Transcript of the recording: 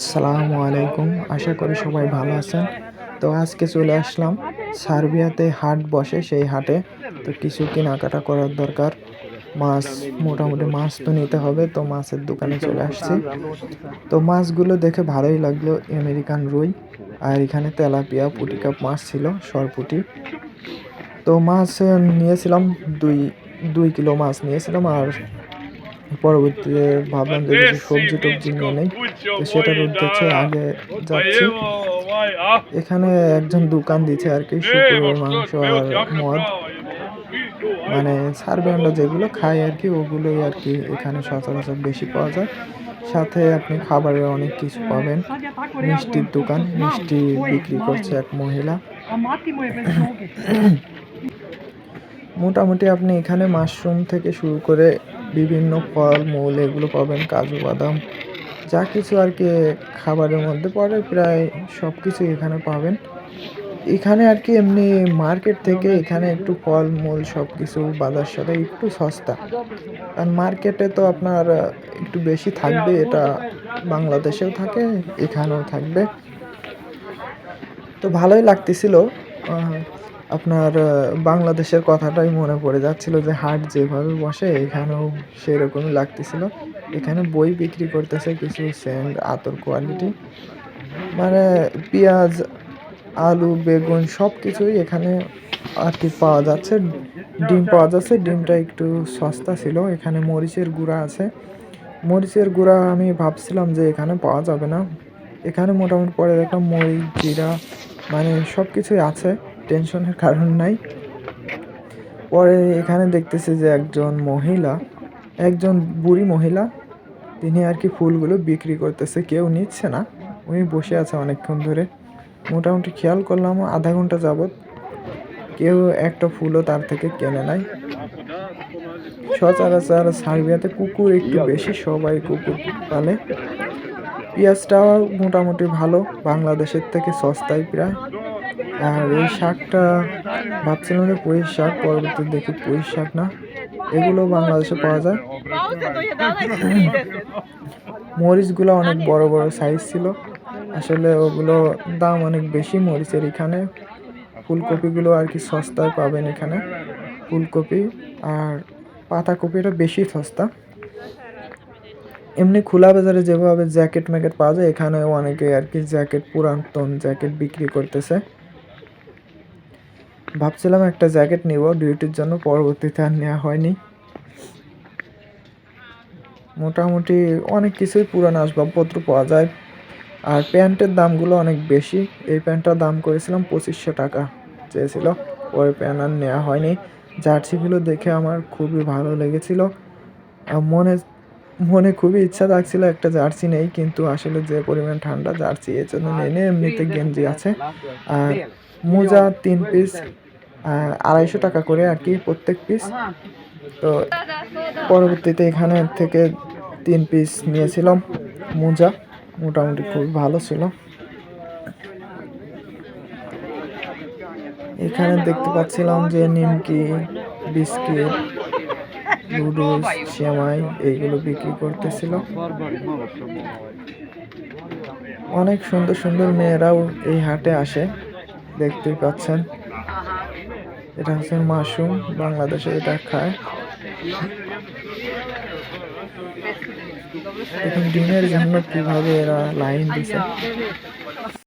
আসসালামু আলাইকুম। আশা করি সবাই ভালো আছেন। তো আজকে চলে আসলাম সার্বিয়াতে হাট বসে সেই হাটে। তো কিছু কেনাকাটা করার দরকার। মাছ, মোটামুটি মাছ তো নিতে হবে, তো মাছের দোকানে চলে আসছি। তো মাছগুলো দেখে ভালোই লাগল, আমেরিকান রুই আর এখানে তেলাপিয়া পুটি কাপ মাছ ছিল, সরপুটি। তো মাছ নিয়েছিলাম, দুই দুই কিলো মাছ নিয়েছিলাম আর পরবর্তীতে ভাবলাম যে কিছু সবজি টবজি নিয়ে নেই। তো সেটার উদ্দেশ্যে আগে যাচ্ছি। এখানে একজন দোকান দিচ্ছে আর কি শুকুরের মাংস আর মদ। মানে সার্বিয়ানরা যেগুলো খায় আর কি ওগুলোই আর কি এখানে সচরাচর বেশি পাওয়া যায়। সাথে আপনি খাবারের অনেক কিছু পাবেন। মিষ্টির দোকান মিষ্টি বিক্রি করছে এক মহিলা। মোটামুটি আপনি এখানে মাশরুম থেকে শুরু করে বিভিন্ন ফল, মূল এগুলো পাবেন, কাজু, বাদাম, যা কিছু আর কি খাবারের মধ্যে পড়ে, প্রায় সব কিছু এখানে পাবেন। এখানে আর কি এমনি মার্কেট থেকে এখানে একটু ফল, মূল সব কিছু বাজার সাথে একটু সস্তা। আর মার্কেটে তো আপনার একটু বেশি থাকবে, এটা বাংলাদেশেও থাকে, এখানেও থাকবে। তো ভালোই লাগতেছিল আপনার বাংলাদেশের কথাটাই মনে পড়ে যাচ্ছিল যে হাট যেভাবে বসে এখানেও সেরকমই লাগতেছিল। এখানে বই বিক্রি করতেছে কিছু সেন্ট, আতর কোয়ালিটি মানে পেঁয়াজ, আলু, বেগুন সব কিছুই এখানে আর কি পাওয়া যাচ্ছে। ডিম পাওয়া যাচ্ছে, ডিমটা একটু সস্তা ছিল। এখানে মরিচের গুঁড়া আছে। মরিচের গুঁড়া আমি ভাবছিলাম যে এখানে পাওয়া যাবে না। এখানে মোটামুটি পরে দেখলাম মরিচ, জিরা মানে সব কিছুই আছে। টেনশনের কারণ নাই। পরে এখানে দেখতেছি যে একজন মহিলা, একজন বুড়ি মহিলা, তিনি আর কি ফুলগুলো বিক্রি করতেছে, কেউ নিচ্ছে না। উনি বসে আছে অনেকক্ষণ ধরে। মোটামুটি খেয়াল করলাম, আধা ঘণ্টা যাবত কেউ একটা ফুলও তার থেকে কেনে নাই। সচরাচর সার্বিয়াতে কুকুর একটু বেশি, সবাই কুকুর পালে। পেঁয়াজটাও মোটামুটি ভালো, বাংলাদেশের থেকে সস্তায় প্রায়। আর এই শাকটা ভাবছিলাম যে পুঁই শাক পরবর্তী দেখি পুঁই শাক না। এগুলো বাংলাদেশে পাওয়া যায়। মরিচগুলো অনেক বড় বড় সাইজ ছিল। আসলে ওগুলো দাম অনেক বেশি মরিচের এখানে। ফুলকপিগুলো আর কি সস্তায় পাবেন এখানে। ফুলকপি আর পাতাকপিটা বেশি সস্তা। এমনি খোলা বাজারে যেভাবে জ্যাকেট ম্যাকেট পাওয়া যায়, এখানেও অনেকে আর কি জ্যাকেট, পুরাতন জ্যাকেট বিক্রি করতেছে। ভাবছিলাম একটা জ্যাকেট নিব ডিউটির জন্য পরবর্তীতে আর নেওয়া হয়নি। মোটামুটি অনেক কিছুই পুরানো আসবাবপত্র পাওয়া যায়। আর প্যান্টের দামগুলো অনেক বেশি। এই প্যান্টটার দাম করেছিলাম পঁচিশশো টাকা। চেয়েছিল ওই প্যান্ট আর নেওয়া হয়নি। জার্সিগুলো দেখে আমার খুবই ভালো লেগেছিল। আর মনে মনে খুবই ইচ্ছা থাকছিল একটা জার্সি নেই, কিন্তু আসলে যে পরিমাণ ঠান্ডা জার্সি এর জন্য নেই, এমনিতে গেঞ্জি আছে। আর মোজা তিন পিস আড়াইশো টাকা করে আর কি প্রত্যেক পিস তো পরবর্তীতে এখানে থেকে তিন পিস নিয়েছিলাম মোজা, মোটামুটি খুব ভালো ছিল। এখানে দেখতে পাচ্ছিলাম যে নিমকি, বিস্কিট, নুডলস, সেমাই এইগুলো বিক্রি করতেছিল। অনেক সুন্দর সুন্দর মেয়েরাও এই হাটে আসে। দেখতেই পাচ্ছেন। এটা হচ্ছে মাশরুম, বাংলাদেশে এটা খায়। এখন ডিমের জন্য কীভাবে এরা লাইন দিছে?